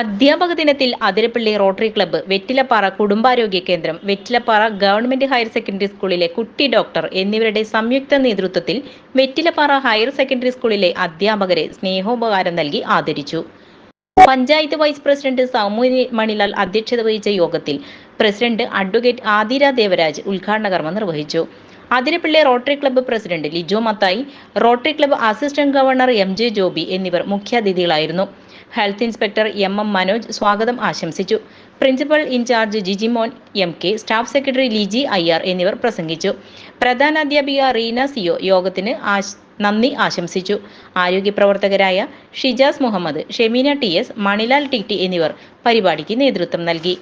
അധ്യാപക ദിനത്തിൽ Athirappilly rotary club Vettilappara കുടുംബാരോഗ്യ കേന്ദ്രം വെറ്റിലപ്പാറ ഗവൺമെന്റ് ഹയർ സെക്കൻഡറി സ്കൂളിലെ കുട്ടി ഡോക്ടർ എന്നിവരുടെ സംയുക്ത നേതൃത്വത്തിൽ വെറ്റിലപ്പാറ ഹയർ സെക്കൻഡറി സ്കൂളിലെ അധ്യാപകരെ സ്നേഹോപകാരം നൽകി ആദരിച്ചു. പഞ്ചായത്ത് വൈസ് പ്രസിഡന്റ് സൗമ്യ മണിലാൽ അധ്യക്ഷത വഹിച്ച യോഗത്തിൽ പ്രസിഡന്റ് അഡ്വക്കേറ്റ് ആതിര ദേവരാജ് ഉദ്ഘാടന കർമ്മം നിർവഹിച്ചു. Athirappilly rotary club president Lijo Mathai rotary club assistant governor M J Joby എന്നിവർ മുഖ്യാതിഥികളായിരുന്നു. Health inspector M M Manoj സ്വാഗതം ആശംസിച്ചു. Principal in charge Jijimon M K staff secretary Liji Ayyar എന്നിവർ പ്രസംഗിച്ചു. പ്രധാന അധ്യാപിക റീന സിയോ യോഗത്തിന് നന്ദി ആശംസിച്ചു. ആരോഗ്യ പ്രവർത്തകരായ Shijas Muhammad Shemeena T S Manilal T T എന്നിവർ പരിപാടിക്ക് നേതൃത്വം നൽകി.